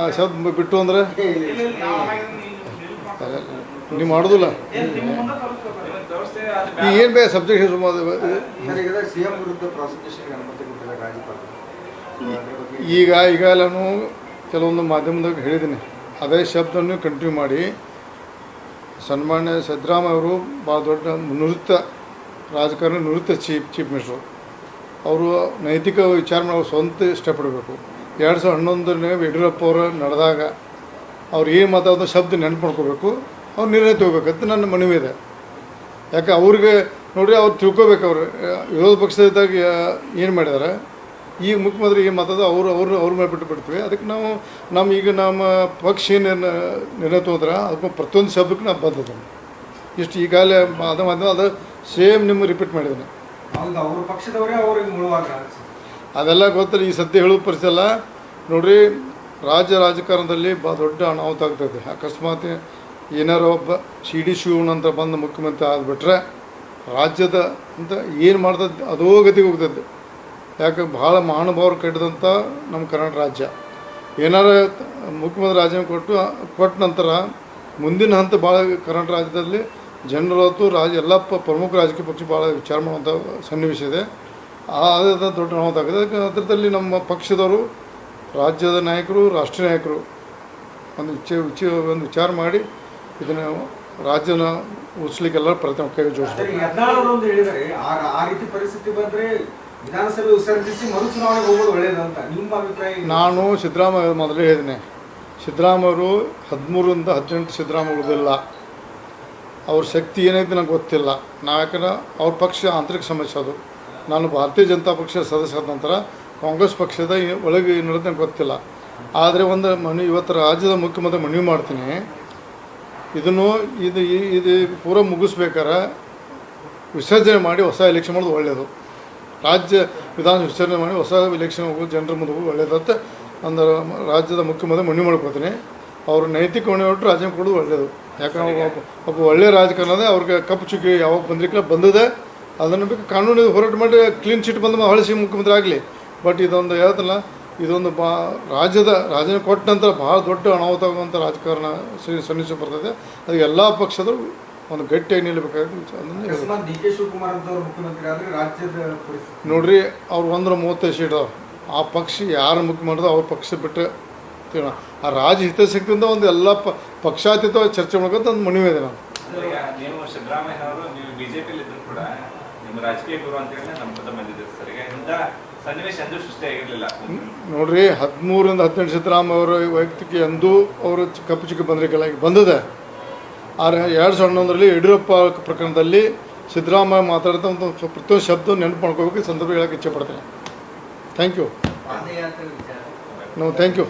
ಆ ಶಬ್ದ ಬಿಟ್ಟು ಅಂದ್ರೆ? ನೀವು ಮಾಡೋದಿಲ್ಲ? ಈಗ ಏನು ಬೇಕು ಸಬ್ಜೆಕ್ಟ್ ಈಗ ಈಗ ಎಲ್ಲಾನು ಕೆಲವೊಂದು ಮಾಧ್ಯಮದಾಗ ಹೇಳಿದ್ದೀನಿ. ಅದೇ ಶಬ್ದವನ್ನು ಕಂಟಿನ್ಯೂ ಮಾಡಿ. ಸನ್ಮಾನ್ಯ ಸಿದ್ದರಾಮಯ್ಯ ಅವರು ಭಾಳ ದೊಡ್ಡ ನಿವೃತ್ತ ರಾಜಕಾರಣಿ ನಿವೃತ್ತ ಚೀಫ್ ಚೀಫ್ ಮಿನಿಸ್ಟ್ರು. ಅವರು ನೈತಿಕ ವಿಚಾರ ನಾವು ಅವ್ರು ಸ್ವಂತ ಸ್ಟೆಪ್ ಇಡಬೇಕು ಎರಡು ಸಾವಿರದ ಹನ್ನೊಂದನೇ ಯಡಿಯೂರಪ್ಪ ಅವರು ನಡೆದಾಗ ಅವ್ರು ಏನು ಮಾತಾಡೋದು ಶಬ್ದ ನೆನಪು ಮಾಡ್ಕೋಬೇಕು ಅವ್ರು ನಿರ್ಣಯ ತಗೋಬೇಕಂತ ನನ್ನ ಮನವಿ ಇದೆ. ಯಾಕೆ ಅವ್ರಿಗೆ ನೋಡಿರಿ ಅವ್ರು ತಿಳ್ಕೊಬೇಕು ಅವರು. ವಿರೋಧ ಪಕ್ಷದಾಗ ಏನು ಮಾಡಿದ್ದಾರೆ ಈಗ ಮುಖ್ಯಮಂತ್ರಿ ಏನು ಮಾತಾಡೋದು ಅವರು ಅವರು ಅವ್ರ ಮೇಲೆ ಬಿಟ್ಟು ಬಿಡ್ತೀವಿ ಅದಕ್ಕೆ ನಾವು ನಮ್ಮ ಈಗ ನಮ್ಮ ಪಕ್ಷ ಏನೇನು ನಿರ್ಣಯ ತೊಗೊಂಡ್ರೆ ಅದಕ್ಕೆ ಪ್ರತಿಯೊಂದು ಶಬ್ದಕ್ಕೆ ನಾವು ಬಂದಿದ್ದೇನೆ ಇಷ್ಟು ಈಗಾಗಲೇ ಅದು ಮಾಧ್ಯಮ ಅದು ಸೇಮ್ ನಿಮ್ಮ ರಿಪೀಟ್ ಮಾಡಿದ್ದೀನಿ. ಅವ್ರ ಪಕ್ಷದವರೇ ಅವ್ರಿಗೆ ಮುಳುವಾಗ ಅದೆಲ್ಲ ಗೊತ್ತಿಲ್ಲ ಈ ಸದ್ಯ ಹೇಳೋ ಪರಿಸ್ಥಿತಿ ಅಲ್ಲ. ನೋಡ್ರಿ, ರಾಜ್ಯ ರಾಜಕಾರಣದಲ್ಲಿ ಬಹಳ ದೊಡ್ಡ ಅನಾಹುತ ಆಗ್ತದೆ. ಅಕಸ್ಮಾತ್ ಏನಾರು ಒಬ್ಬ ಸಿ ಡಿ ಅಂತ ಬಂದು ಮುಖ್ಯಮಂತ್ರಿ ಆಗಿಬಿಟ್ರೆ ರಾಜ್ಯದ ಅಂತ ಏನು ಮಾಡ್ತದೆ, ಅದೋ ಗತಿಗೆ ಹೋಗ್ತದೆ. ಯಾಕೆ ಭಾಳ ಮಹಾನುಭಾವರು ಕಟ್ಟಿದಂಥ ನಮ್ಮ ಕರ್ನಾಟಕ ರಾಜ್ಯ. ಏನಾರ ಮುಖ್ಯಮಂತ್ರಿ ರಾಜೀನಾಮೆ ಕೊಟ್ಟು, ಕೊಟ್ಟ ನಂತರ ಮುಂದಿನ ಹಂತ ಭಾಳ ಕರ್ನಾಟಕ ರಾಜ್ಯದಲ್ಲಿ ಜನರು ರಾಜ, ಎಲ್ಲ ಪ, ಪ್ರಮುಖ ರಾಜಕೀಯ ಪಕ್ಷ ಭಾಳ ವಿಚಾರ ಮಾಡುವಂಥ ಸನ್ನಿವೇಶ ಇದೆ. ಆದ ದೊಡ್ಡ ಅನಾಹುತ ಆಗಿದೆ ಅದಕ್ಕೆ ಅದರಲ್ಲಿ ನಮ್ಮ ಪಕ್ಷದವರು ರಾಜ್ಯದ ನಾಯಕರು ರಾಷ್ಟ್ರ ನಾಯಕರು ಒಂದು ವಿಚ ವಿಚ ಒಂದು ವಿಚಾರ ಮಾಡಿ ಇದನ್ನು ರಾಜ್ಯನ ಉಳಿಸ್ಲಿಕ್ಕೆಲ್ಲ ಪ್ರಯತ್ನ ಕೈ ಜೋಡಿಸ್ಬೇಕು? ನಾನು ಸಿದ್ದರಾಮಯ್ಯ ಮೊದಲೇ ಹೇಳಿದ್ದೀನಿ ಸಿದ್ದರಾಮಯ್ಯವರು ಹದಿಮೂರರಿಂದ ಹದಿನೆಂಟು ಸಿದ್ದರಾಮಯ್ಯ ಉಳಿದಿಲ್ಲ ಅವ್ರ ಶಕ್ತಿ ಏನೈತೆ ನಂಗೆ ಗೊತ್ತಿಲ್ಲ. ನಾವು ಯಾಕಂದ್ರೆ ಅವ್ರ ಪಕ್ಷ ಆಂತರಿಕ ಸಮಸ್ಯೆ ಅದು. ನಾನು ಭಾರತೀಯ ಜನತಾ ಪಕ್ಷದ ಸದಸ್ಯ ನಂತರ ಕಾಂಗ್ರೆಸ್ ಪಕ್ಷದ ಒಳಗೆ ಏನು ನಡೆದ ಗೊತ್ತಿಲ್ಲ. ಆದರೆ ಒಂದು ಮನವಿ ಇವತ್ತು ರಾಜ್ಯದ ಮುಖ್ಯಮಂತ್ರಿ ಮನವಿ ಮಾಡ್ತೀನಿ. ಇದನ್ನು ಇದು ಇದು ಪೂರ ಮುಗಿಸ್ಬೇಕಾರೆ ವಿಸರ್ಜನೆ ಮಾಡಿ ಹೊಸ ಎಲೆಕ್ಷನ್ ಮಾಡೋದು ಒಳ್ಳೆಯದು ರಾಜ್ಯ ವಿಧಾನ ವಿಸರ್ಜನೆ ಮಾಡಿ ಹೊಸ ಎಲೆಕ್ಷನ್ ಹೋಗೋದು ಜನರ ಮುಂದೆ ಹೋಗೋದು ಒಳ್ಳೆಯದಂತ ಒಂದು ರಾಜ್ಯದ ಮುಖ್ಯಮಂತ್ರಿ ಮನವಿ ಮಾಡ್ಕೋತೀನಿ. ಅವರು ನೈತಿಕ ಹೊಣೆ ಹೊಟ್ಟು ರಾಜೀನಾಮೆ ಕೊಡೋದು ಒಳ್ಳೆಯದು ಯಾಕಂದ್ರೆ ಒಬ್ಬ ಒಬ್ಬ ಒಳ್ಳೆಯ ರಾಜಕಾರಣದ ಅವ್ರಿಗೆ ಕಪ್ಪು ಚುಕ್ಕಿ ಯಾವಾಗ ಬಂದಿರಲಿಲ್ಲ ಬಂದಿದೆ ಅದನ್ನು ಬೇಕು ಕಾನೂನು ಹೋರಾಟ ಮಾಡಿ ಕ್ಲೀನ್ ಚಿಟ್ ಬಂದು ಹೊಳಿಸಿ ಮುಖ್ಯಮಂತ್ರಿ ಆಗಲಿ. ಬಟ್ ಇದೊಂದು ಹೇಳ್ತಲ್ಲ ಇದೊಂದು ಬಾ ರಾಜ್ಯದ ರಾಜನ ಕೊಟ್ಟ ನಂತರ ಭಾಳ ದೊಡ್ಡ ಅನಾಹುತ ಆಗುವಂಥ ರಾಜಕಾರಣ ಸನ್ನಿವೇಶ ಬರ್ತದೆ. ಅದು ಎಲ್ಲ ಪಕ್ಷದ ಒಂದು ಗಟ್ಟಿಯಾಗಿ ನಿಲ್ಲಬೇಕಾಗಿ ಅದನ್ನು ಡಿ ಕೆ ಶಿವಕುಮಾರ್ ಅಂತವ್ರು ಮುಖ್ಯಮಂತ್ರಿ ಆದ್ರೆ ರಾಜ್ಯದ ನೋಡ್ರಿ ಅವ್ರು ಒಂದರ ಮೂವತ್ತೈದು ಸೀಟ್ ಅದಾವ. ಆ ಪಕ್ಷ ಯಾರು ಮುಖ್ಯ ಮಾಡಿದ್ರು ಅವ್ರ ಪಕ್ಷ ಬಿಟ್ಟು ತಿಳ ಆ ರಾಜ ಹಿತಾಸಕ್ತಿಯಿಂದ ಒಂದು ಎಲ್ಲ ಪ ಪಕ್ಷಾತೀತವಾಗಿ ಚರ್ಚೆ ಮಾಡ್ಕೊಂತ ಒಂದು ಮನವಿ ಇದೆ ನಾನು ಈಗ ನೀವು ಸಿದ್ದರಾಮಯ್ಯ ಅವರು ನೀವು ಬಿಜೆಪಿಯಲ್ಲಿ ಇದ್ರು ಕೂಡ ನಿಮ್ಮ ರಾಜಕೀಯ ಗುರು ಅಂತ ಹೇಳಿ ನಮ್ಮ ಪದ ಬಂದಿದ್ದೀರಿ ಸರ್. ಈಗ ಇಂಥ ಸನ್ನಿವೇಶ ಎಂದೂ ಸೃಷ್ಟಿಯಾಗಿರ್ಲಿಲ್ಲ ನೋಡ್ರಿ ಹದಿಮೂರಿಂದ ಹದಿನೆಂಟು ಸಿದ್ದರಾಮ ಅವರ ವೈಯಕ್ತಿಕ ಎಂದೂ ಅವರು ಕಪ್ಪು ಚಿಕ್ಕ ಬಂದ್ರೆ ಈಗ ಬಂದಿದೆ. ಆದರೆ ಎರಡು ಸಾವಿರದ ಹನ್ನೊಂದರಲ್ಲಿ ಯಡಿಯೂರಪ್ಪ ಪ್ರಕರಣದಲ್ಲಿ ಸಿದ್ದರಾಮಯ್ಯ ಮಾತಾಡ್ತಾ ಒಂದು ಪ್ರತಿಯೊಂದು ಶಬ್ದ ನೆನಪು ಮಾಡ್ಕೋಬೇಕು ಈ ಸಂದರ್ಭ ಹೇಳಕ್ಕೆ ಇಚ್ಛೆ ಪಡ್ತೇನೆ thank you no thank you